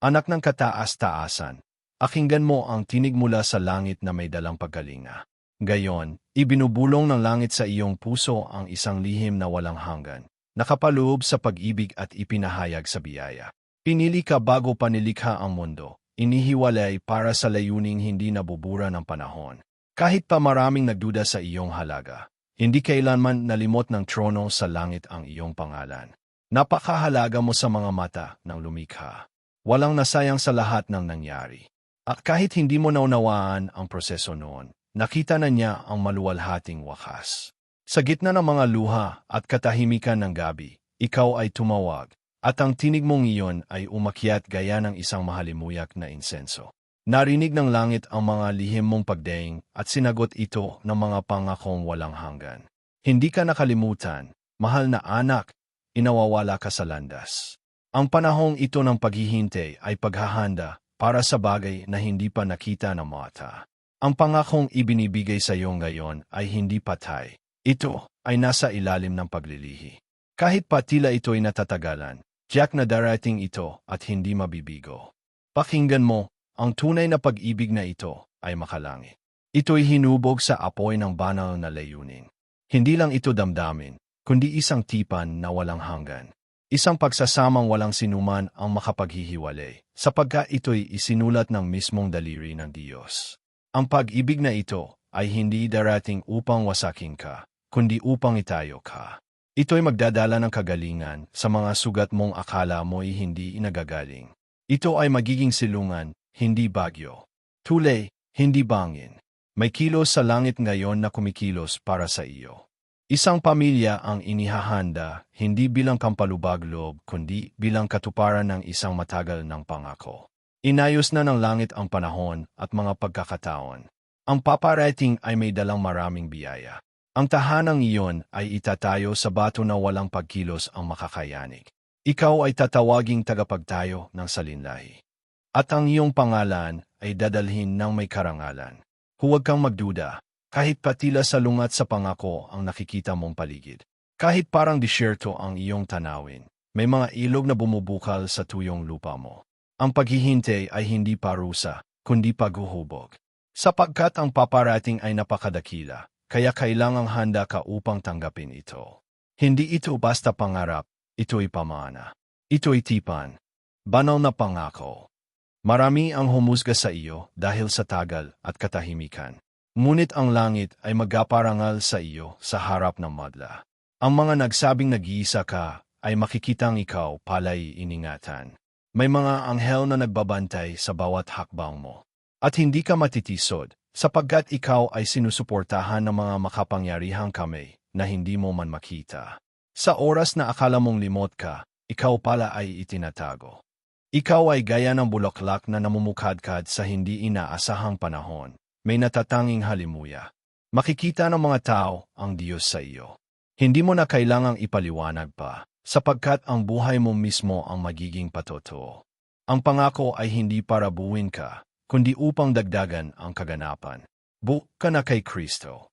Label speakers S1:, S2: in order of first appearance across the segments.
S1: Anak ng kataas-taasan, akinggan mo ang tinig mula sa langit na may dalang pagkalinga. Gayon, ibinubulong ng langit sa iyong puso ang isang lihim na walang hanggan, nakapaloob sa pag-ibig at ipinahayag sa biyaya. Pinili ka bago panilikha ang mundo, inihiwalay para sa layuning hindi nabubura ng panahon. Kahit pa maraming nagduda sa iyong halaga, hindi kailanman nalimot ng trono sa langit ang iyong pangalan. Napakahalaga mo sa mga mata ng lumikha. Walang nasayang sa lahat ng nangyari. At kahit hindi mo naunawaan ang proseso noon, nakita na niya ang maluwalhating wakas. Sa gitna ng mga luha at katahimikan ng gabi, ikaw ay tumawag, at ang tinig mong iyon ay umakyat gaya ng isang mahalimuyak na insenso. Narinig ng langit ang mga lihim mong pagdaing at sinagot ito ng mga pangakong walang hanggan. Hindi ka nakalimutan, mahal na anak, inawawala ka sa landas. Ang panahong ito ng paghihintay ay paghahanda para sa bagay na hindi pa nakita ng mata. Ang pangakong ibinibigay sa iyo ngayon ay hindi patay. Ito ay nasa ilalim ng paglilihi. Kahit pa tila ito'y natatagalan, Jack na darating ito at hindi mabibigo. Pakinggan mo, ang tunay na pag-ibig na ito ay makalangit. Ito'y hinubog sa apoy ng banal na layunin. Hindi lang ito damdamin, kundi isang tipan na walang hanggan. Isang pagsasamang walang sinuman ang makapaghihiwalay, sapagkat ito'y isinulat ng mismong daliri ng Diyos. Ang pag-ibig na ito ay hindi darating upang wasakin ka, kundi upang itayo ka. Ito'y magdadala ng kagalingan sa mga sugat mong akala mo'y hindi inagagaling. Ito ay magiging silungan, hindi bagyo. Tule, hindi bangin. May kilos sa langit ngayon na kumikilos para sa iyo. Isang pamilya ang inihahanda hindi bilang kampalubag-loob kundi bilang katuparan ng isang matagal ng pangako. Inayos na ng langit ang panahon at mga pagkakataon. Ang paparating ay may dalang maraming biyaya. Ang tahanang iyon ay itatayo sa bato na walang pagkilos ang makakayanig. Ikaw ay tatawaging tagapagtayo ng salinlahi. At ang iyong pangalan ay dadalhin ng may karangalan. Huwag kang magduda, kahit patila sa lungat sa pangako ang nakikita mong paligid. Kahit parang disyerto ang iyong tanawin, may mga ilog na bumubukal sa tuyong lupa mo. Ang paghihintay ay hindi parusa, kundi paghuhubog. Sapagkat ang paparating ay napakadakila, kaya kailangang handa ka upang tanggapin ito. Hindi ito basta pangarap, ito'y pamana. Ito'y tipan. Banal na pangako. Marami ang humusga sa iyo dahil sa tagal at katahimikan. Ngunit ang langit ay magaparangal sa iyo sa harap ng madla. Ang mga nagsabing nag-iisa ka ay makikitang ikaw palay iningatan. May mga anghel na nagbabantay sa bawat hakbang mo. At hindi ka matitisod, sapagkat ikaw ay sinusuportahan ng mga makapangyarihang kamay na hindi mo man makita. Sa oras na akala mong limot ka, ikaw pala ay itinatago. Ikaw ay gaya ng bulaklak na namumukadkad sa hindi inaasahang panahon may natatanging halimuya. Makikita ng mga tao ang Diyos sa iyo. Hindi mo na kailangang ipaliwanag pa, sapagkat ang buhay mo mismo ang magiging patotoo. Ang pangako ay hindi para buwin ka, kundi upang dagdagan ang kaganapan. Bu ka na kay Kristo.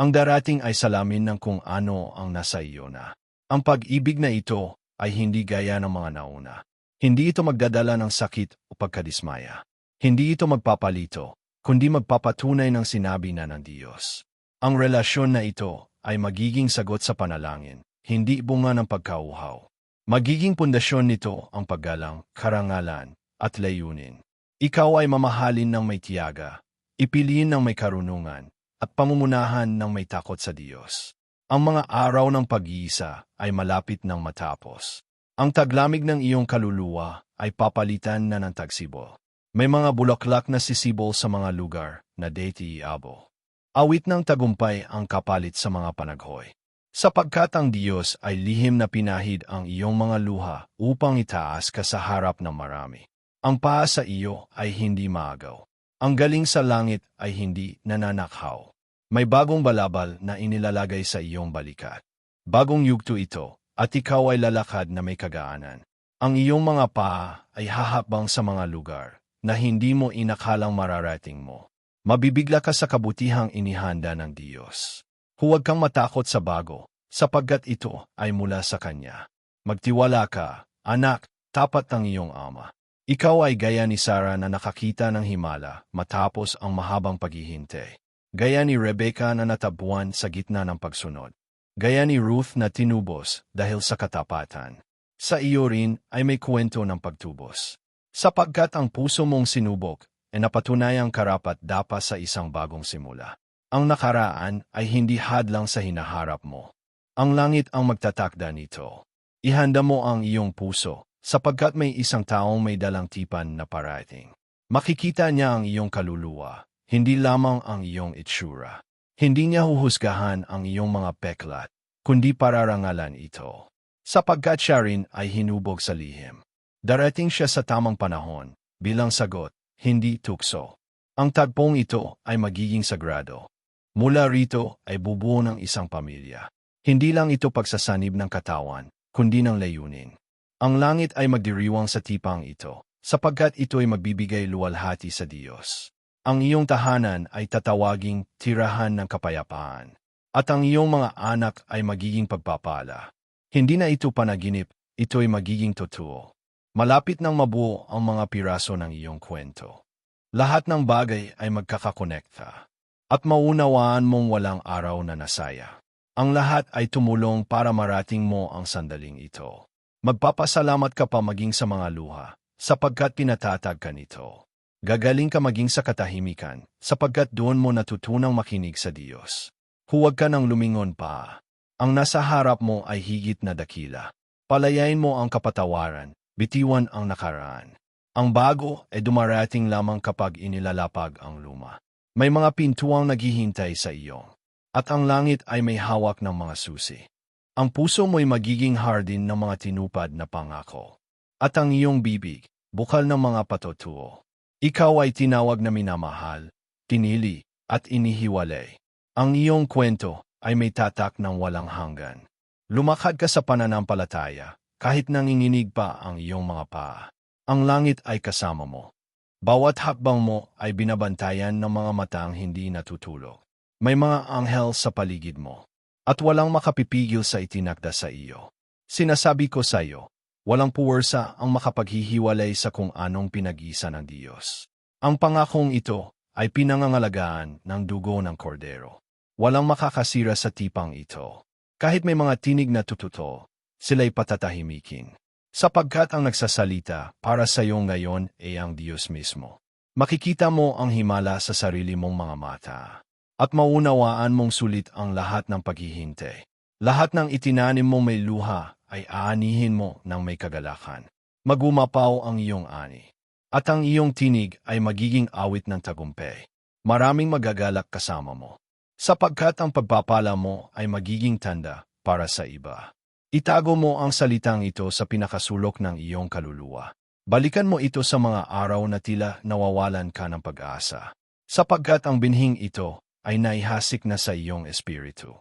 S1: Ang darating ay salamin ng kung ano ang nasa iyo na. Ang pag-ibig na ito ay hindi gaya ng mga nauna. Hindi ito magdadala ng sakit o pagkadismaya. Hindi ito magpapalito, kundi magpapatunay ng sinabi na ng Diyos. Ang relasyon na ito ay magiging sagot sa panalangin, hindi bunga ng pagkauhaw. Magiging pundasyon nito ang paggalang, karangalan, at layunin. Ikaw ay mamahalin ng may tiyaga, ipiliin ng may karunungan, at pamumunahan ng may takot sa Diyos. Ang mga araw ng pag-iisa ay malapit ng matapos. Ang taglamig ng iyong kaluluwa ay papalitan na ng tagsibol. May mga bulaklak na sisibol sa mga lugar na dati iabo. Awit ng tagumpay ang kapalit sa mga panaghoy. Sapagkat ang Diyos ay lihim na pinahid ang iyong mga luha upang itaas ka sa harap ng marami. Ang paa sa iyo ay hindi maagaw. Ang galing sa langit ay hindi nananakhaw. May bagong balabal na inilalagay sa iyong balikat. Bagong yugto ito, at ikaw ay lalakad na may kagaanan. Ang iyong mga paa ay hahapbang sa mga lugar na hindi mo inakalang mararating mo. Mabibigla ka sa kabutihang inihanda ng Diyos. Huwag kang matakot sa bago, sapagkat ito ay mula sa Kanya. Magtiwala ka, anak, tapat ng iyong ama. Ikaw ay gaya ni Sarah na nakakita ng himala matapos ang mahabang paghihintay. Gaya ni Rebecca na natabuan sa gitna ng pagsunod. Gaya ni Ruth na tinubos dahil sa katapatan. Sa iyo rin ay may kwento ng pagtubos. Sapagkat ang puso mong sinubok ay napatunayang karapat dapat sa isang bagong simula. Ang nakaraan ay hindi hadlang sa hinaharap mo. Ang langit ang magtatakda nito. Ihanda mo ang iyong puso, sapagkat may isang taong may dalang tipan na parating. Makikita niya ang iyong kaluluwa, hindi lamang ang iyong itsura. Hindi niya huhusgahan ang iyong mga peklat, kundi pararangalan ito. Sapagkat siya rin ay hinubog sa lihim. Darating siya sa tamang panahon, bilang sagot, hindi tukso. Ang tagpong ito ay magiging sagrado. Mula rito ay bubuo ng isang pamilya. Hindi lang ito pagsasanib ng katawan, kundi ng layunin. Ang langit ay magdiriwang sa tipang ito, sapagkat ito ay magbibigay luwalhati sa Diyos. Ang iyong tahanan ay tatawaging tirahan ng kapayapaan, at ang iyong mga anak ay magiging pagpapala. Hindi na ito panaginip, ito ay magiging totoo. Malapit nang mabuo ang mga piraso ng iyong kwento. Lahat ng bagay ay magkakakonekta. At maunawaan mong walang araw na nasaya. Ang lahat ay tumulong para marating mo ang sandaling ito. Magpapasalamat ka pa maging sa mga luha, sapagkat pinatatag ka nito. Gagaling ka maging sa katahimikan, sapagkat doon mo natutunang makinig sa Diyos. Huwag ka nang lumingon pa. Ang nasa harap mo ay higit na dakila. Palayain mo ang kapatawaran, bitiwan ang nakaraan. Ang bago ay dumarating lamang kapag inilalapag ang luma. May mga pintuang naghihintay sa iyo. At ang langit ay may hawak ng mga susi. Ang puso mo'y magiging hardin ng mga tinupad na pangako. At ang iyong bibig, bukal ng mga patutuo. Ikaw ay tinawag na minamahal, tinili, at inihiwalay. Ang iyong kwento ay may tatak ng walang hanggan. Lumakad ka sa pananampalataya, kahit nanginginig pa ang iyong mga paa, ang langit ay kasama mo. Bawat hakbang mo ay binabantayan ng mga matang hindi natutulog. May mga anghel sa paligid mo, at walang makapipigil sa itinakda sa iyo. Sinasabi ko sa iyo, walang puwersa ang makapaghihiwalay sa kung anong pinag-isa ng Diyos. Ang pangakong ito ay pinangangalagaan ng dugo ng kordero. Walang makakasira sa tipang ito. Kahit may mga tinig na tututo, sila'y patatahimikin. Sapagkat ang nagsasalita para sa iyo ngayon ay ang Diyos mismo. Makikita mo ang himala sa sarili mong mga mata. At maunawaan mong sulit ang lahat ng paghihintay. Lahat ng itinanim mo may luha ay aanihin mo ng may kagalakan. Magumapaw ang iyong ani. At ang iyong tinig ay magiging awit ng tagumpay. Maraming magagalak kasama mo. Sapagkat ang pagpapala mo ay magiging tanda para sa iba. Itago mo ang salitang ito sa pinakasulok ng iyong kaluluwa. Balikan mo ito sa mga araw na tila nawawalan ka ng pag-asa, sapagkat ang binhing ito ay naihasik na sa iyong espiritu.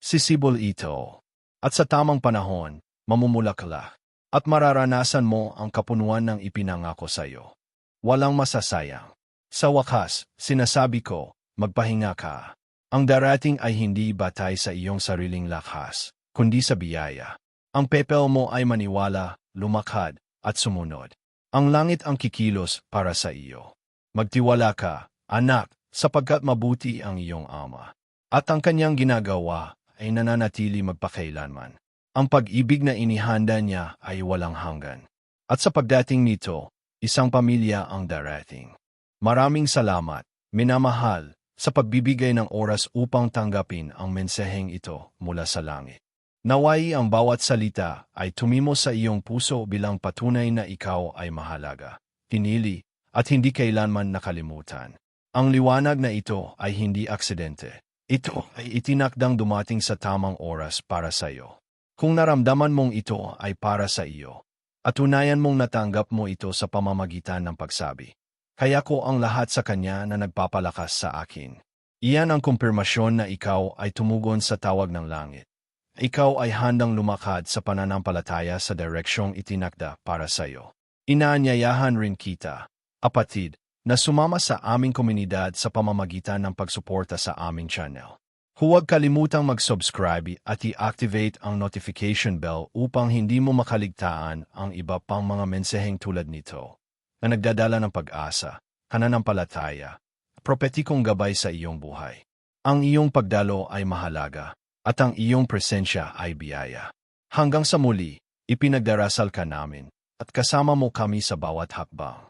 S1: Sisibol ito, at sa tamang panahon, mamumulakla, at mararanasan mo ang kapunuan ng ipinangako sa iyo. Walang masasayang. Sa wakas, sinasabi ko, magpahinga ka. Ang darating ay hindi batay sa iyong sariling lakas, kundi sa biyaya. Ang pepel mo ay maniwala, lumakad, at sumunod. Ang langit ang kikilos para sa iyo. Magtiwala ka, anak, sapagkat mabuti ang iyong ama. At ang kanyang ginagawa ay nananatili magpakailanman. Ang pag-ibig na inihanda niya ay walang hanggan. At sa pagdating nito, isang pamilya ang darating. Maraming salamat, minamahal, sa pagbibigay ng oras upang tanggapin ang mensaheng ito mula sa langit. Naway ang bawat salita ay tumimo sa iyong puso bilang patunay na ikaw ay mahalaga, pinili, at hindi kailanman nakalimutan. Ang liwanag na ito ay hindi aksidente. Ito ay itinakdang dumating sa tamang oras para sa iyo. Kung naramdaman mong ito ay para sa iyo, at tunayan mong natanggap mo ito sa pamamagitan ng pagsabi, kaya ko ang lahat sa kanya na nagpapalakas sa akin. Iyan ang kumpirmasyon na ikaw ay tumugon sa tawag ng langit. Ikaw ay handang lumakad sa pananampalataya sa direksyong itinakda para sa iyo. Inaanyayahan rin kita, apatid, na sumama sa aming komunidad sa pamamagitan ng pagsuporta sa aming channel. Huwag kalimutang mag-subscribe at i-activate ang notification bell upang hindi mo makaligtaan ang iba pang mga mensaheng tulad nito. na nagdadala ng pag-asa, pananampalataya, propetikong gabay sa iyong buhay. Ang iyong pagdalo ay mahalaga, at ang iyong presensya ay biyaya. Hanggang sa muli, ipinagdarasal ka namin, at kasama mo kami sa bawat hakbang.